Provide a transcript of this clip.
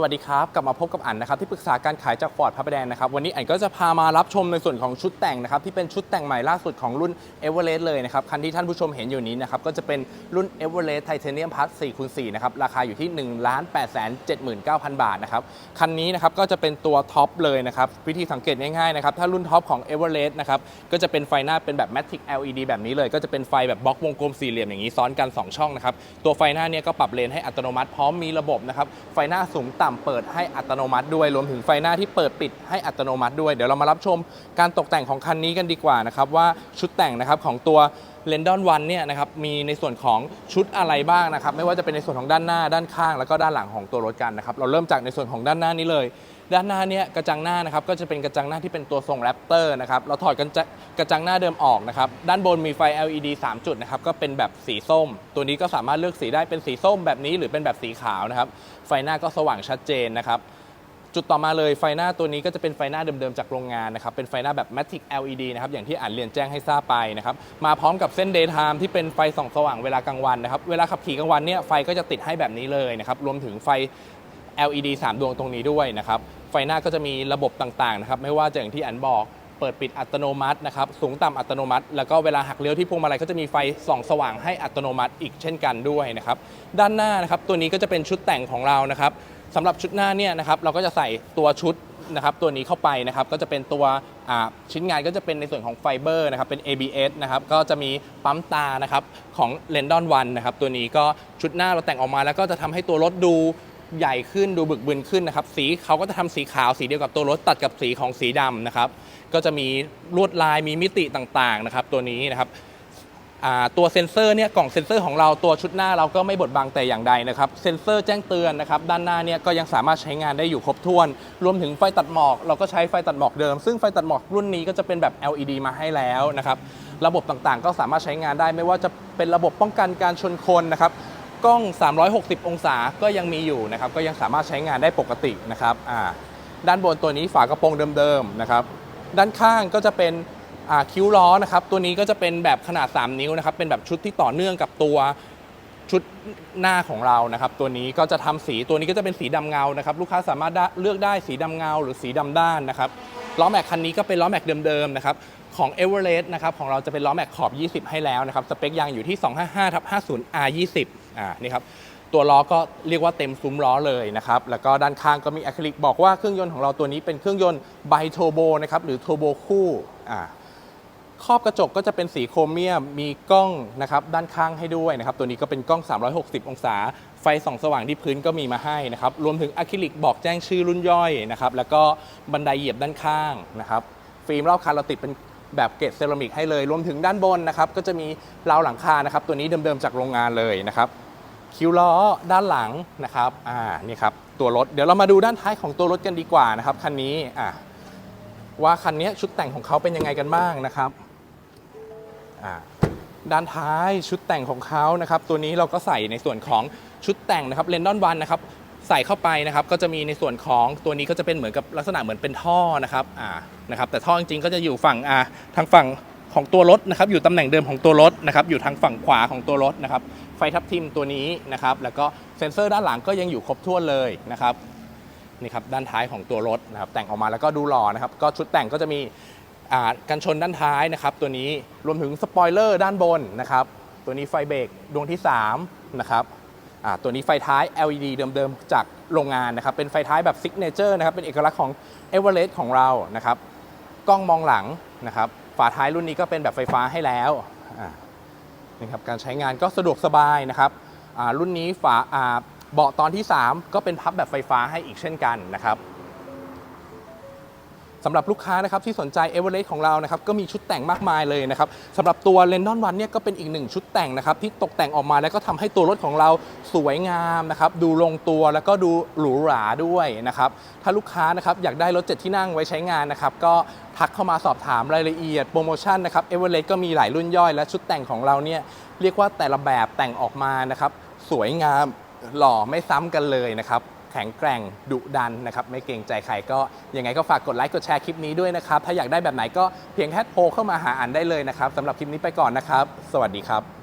สวัสดีครับ กลับมาพบกับอันนะครับที่ปรึกษาการขายจากฟอร์ดพระประแดงนะครับวันนี้อันก็จะพามารับชมในส่วนของชุดแต่งนะครับที่เป็นชุดแต่งใหม่ล่าสุดของรุ่น e v e r e s t เลยนะครับคันที่ท่านผู้ชมเห็นอยู่นี้นะครับก็จะเป็นรุ่น e v e r e s t Titanium Plus 4คูณ4นะครับราคาอยู่ที่1 8 7 9 0 0 0 บาทนะครับคันนี้นะครับก็จะเป็นตัวท็อปเลยนะครับวิธีสังเกตง่ายๆนะครับถ้ารุ่นท็อปของ e v e r e s t นะครับก็จะเป็นไฟหน้าเป็นแบบ Matic LED แบบนี้เลยก็จะเป็นไฟแบบบล็อกวงกลมสี่เหลี่ยมอย่างนี้ซ้อนกัน 2 ช่องนะครับตัวไฟหน้าเนี่ยก็ปรับเลนให้อัตโนมัติพร้อมมีระบบนะครับไฟหน้าสูงต่ำเปิดให้อัตโนมัติด้วย รวมถึงไฟหน้าที่เปิดปิดให้อัตโนมัติด้วย เดี๋ยวเรามารับชมการตกแต่งของคันนี้กันดีกว่านะครับว่าชุดแต่งนะครับของตัว l e n d o n One เนี่ยนะครับมีในส่วนของชุดอะไรบ้างนะครับไม่ว่าจะเป็นในส่วนของด้านหน้าด้านข้าง แล้วก็ด้านหลังของตัวรถกันนะครับเราเริ่มจากในส่วนของด้านหน้านี้เลย ด้านหน้าเนี่ยกระจังหน้านะครับก็จะเป็นกระจังหน้าที่เป็นตัวทรงแรปเตอร์นะครับเราถอดกระจกระจังหน้าเดิมออกนะครับด้านบนมีไฟ LED 3 จุดนะครับก็เป็นแบบสีส้ม ตัวนี้ก็สามารถเลือกสีได้เป็นสีส้มแบบนี้ หรือเป็นแบบสีขาวนะครับไฟหน้าก็สว่างชัดเจนนะครับ จุดต่อมาเลยไฟหน้าตัวนี้ก็จะเป็นไฟหน้าเดิมๆจากโรงงานนะครับเป็นไฟหน้าแบบ Matic LED นะครับอย่างที่อ่านเรียนแจ้งให้ทราบไปนะครับมาพร้อมกับเส้น Daytime ที่เป็นไฟส่องสว่างเวลากลางวันนะครับเวลาขับขี่กลางวันเนี่ยไฟก็จะติดให้แบบนี้เลยนะครับรวมถึงไฟ LED 3 ดวงตรงนี้ด้วยนะครับไฟหน้าก็จะมีระบบต่างๆนะครับไม่ว่าจะอย่างที่อันบอกเปิดปิดอัตโนมัตินะครับสูงต่ำอัตโนมัติ แล้วก็เวลาหักเลี้ยวที่พวงมาลัยก็จะมีไฟส่องสว่างให้อัตโนมัติอีกเช่นกันด้วยนะครับด้านหน้านะครับตัวนี้ก็จะเป็นชุดแต่งของเรานะครับ สำหรับชุดหน้าเนี่ยนะครับเราก็จะใส่ตัวชุดนะครับตัวนี้เข้าไปนะครับก็จะเป็นตัวชิ้นงานก็จะเป็นในส่วนของไฟเบอร์นะครับเป็น ABS นะครับก็จะมีปั๊มตานะครับของ l e n d o n One นะครับตัวนี้ก็ชุดหน้าเราแต่งออกมาแล้วก็จะทำให้ตัวรถดูใหญ่ขึ้นดูบึกบึนขึ้นนะครับสีเขาก็จะทำสีขาวสีเดียวกับตัวรถตัดกับสีของสีดำนะครับก็จะมีลวดลายมีมิติต่างๆนะครับตัวนี้นะครับ ตัวเซ็นเซอร์เนี่ยกล่องเซ็นเซอร์ของเราตัวชุดหน้าเราก็ไม่บดบังแต่อย่างใดนะครับเซ็นเซอร์แจ้งเตือนนะครับด้านหน้าเนี่ยก็ยังสามารถใช้งานได้อยู่ครบถ้วน รวมถึงไฟตัดหมอก เราก็ใช้ไฟตัดหมอกเดิม ซึ่งไฟตัดหมอกรุ่นนี้ก็จะเป็นแบบ LED มาให้แล้วนะครับระบบต่างๆ ก็สามารถใช้งานได้ไม่ว่าจะเป็นระบบป้องกันการชนคนนะครับกล้อง 360 องศาก็ยังมีอยู่นะครับก็ยังสามารถใช้งานได้ปกตินะครับด้านบนตัวนี้ฝากระโปรงเดิมๆนะครับด้านข้างก็จะเป็น คิ้วล้อนะครับตัวนี้ก็จะเป็นแบบขนาด 3 นิ้วนะครับเป็นแบบชุดที่ต่อเนื่องกับตัวชุดหน้าของเรานะครับ ตัวนี้ก็จะทำสีตัวนี้ก็จะเป็นสีดำเงานะครับ ลูกค้าสามารถเลือกได้สีดำเงา หรือสีดำด้านนะครับล้อแม็กคันนี้ก็เป็นล้อแม็กเดิมๆนะครับของ e v e r e s t นะครับของเราจะเป็นล้อแม็กขอบ 20 ให้แล้วนะครับสเปคยางอยู่ที่ 255ทับ50 R20 อ่านี่ครับตัวล้อก็เรียกว่าเต็มซุ้มล้อเลยนะครับแล้วก็ด้านข้างก็มีอะคริลิกบอกว่าเครื่องยนต์ของเราตัวนี้เป็นเครื่องยนต์ไบโทโบนะครับหรือโทโบคู่อ่า ครอบกระจกก็จะเป็นสีโครเมียม มีกล้องนะครับด้านข้างให้ด้วยนะครับ ตัวนี้ก็เป็นกล้อง 360 องศา ไฟส่องสว่างที่พื้นก็มีมาให้นะครับ รวมถึงอะคริลิกบอกแจ้งชื่อรุ่นย่อยนะครับ แล้วก็บันไดเหยียบด้านข้างนะครับ ฟิล์มรอบคันเราติดเป็นแบบเกรดเซรามิกให้เลย รวมถึงด้านบนนะครับ ก็จะมีราวหลังคานะครับ ตัวนี้เดิมๆจากโรงงานเลยนะครับ คิ้วล้อด้านหลังนะครับ อ่า นี่ครับ ตัวรถ เดี๋ยวเรามาดูด้านท้ายของตัวรถกันดีกว่านะครับ คันนี้ อ่าว่าคันนี้ชุดแต่งของเขาเป็นยังไงกันบ้างนะครับ ด้านท้ายชุดแต่งของเขานะครับ ตัวนี้เราก็ใส่ในส่วนของชุดแต่งนะครับเลนดอนวันนะครับใส่เข้าไปนะครับก็จะมีในส่วนของตัวนี้ก็จะเป็นเหมือนกับลักษณะเหมือนเป็นท่อนะครับอ่านะครับแต่ท่อจริงๆก็จะอยู่ฝั่งอ่าทางฝั่งของตัวรถนะครับอยู่ตำแหน่งเดิมของตัวรถนะครับอยู่ทางฝั่งขวาของตัวรถนะครับไฟทับทิมตัวนี้นะครับแล้วก็เซ็นเซอร์ด้านหลังก็ยังอยู่ครบถ้วนเลยนะครับนี่ครับด้านท้ายของตัวรถนะครับแต่งออกมาแล้วก็ดูหล่อนะครับก็ชุดแต่งก็จะมี กันชนด้านท้ายนะครับตัวนี้รวมถึงสปอยเลอร์ด้านบนนะครับตัวนี้ไฟเบรกดวงที่3นะครับตัวนี้ไฟท้าย LED เดิมๆจากโรงงานนะครับเป็นไฟท้ายแบบซิกเนเจอร์นะครับเป็นเอกลักษณ์ของ e v e r e s t ของเรานะครับกล้องมองหลังนะครับฝาท้ายรุ่นนี้ก็เป็นแบบไฟฟ้าให้แล้วอ่านะครับการใช้งานก็สะดวกสบายนะครับรุ่นนี้ฝาเบาะตอนที่ 3 ก็เป็นพับแบบไฟฟ้าให้อีกเช่นกันนะครับำหรับลูกค้านะครับที่สนใจ e v e r e s t ของเรานะครับก็มีชุดแต่งมากมายเลยนะครับสำหรับตัว l e n d o n One เนี่ยก็เป็นอีกหนึ่งชุดแต่งนะครับที่ตกแต่งออกมาแล้วก็ทำให้ตัวรถของเราสวยงามนะครับดูลงตัวแล้วก็ดูหรูหราด้วยนะครับถ้าลูกค้านะครับอยากได้รถเจ็ดที่นั่งไว้ใช้งานนะครับก็ทักเข้ามาสอบถามรายละเอียดโปรโมชั่นนะครับ e v e r e s t ก็มีหลายรุ่นย่อยและชุดแต่งของเราเนี่ยเรียกว่าแต่ละแบบแต่งออกมานะครับสวยงามหล่อไม่ซ้ำกันเลยนะครับ แข็งแกร่งดุดันนะครับไม่เกรงใจใครก็ยังไงก็ฝากกดไลค์กดแชร์คลิปนี้ด้วยนะครับถ้าอยากได้แบบไหนก็เพียงแค่โทรเข้ามาหาอันได้เลยนะครับสำหรับคลิปนี้ไปก่อนนะครับ สวัสดีครับ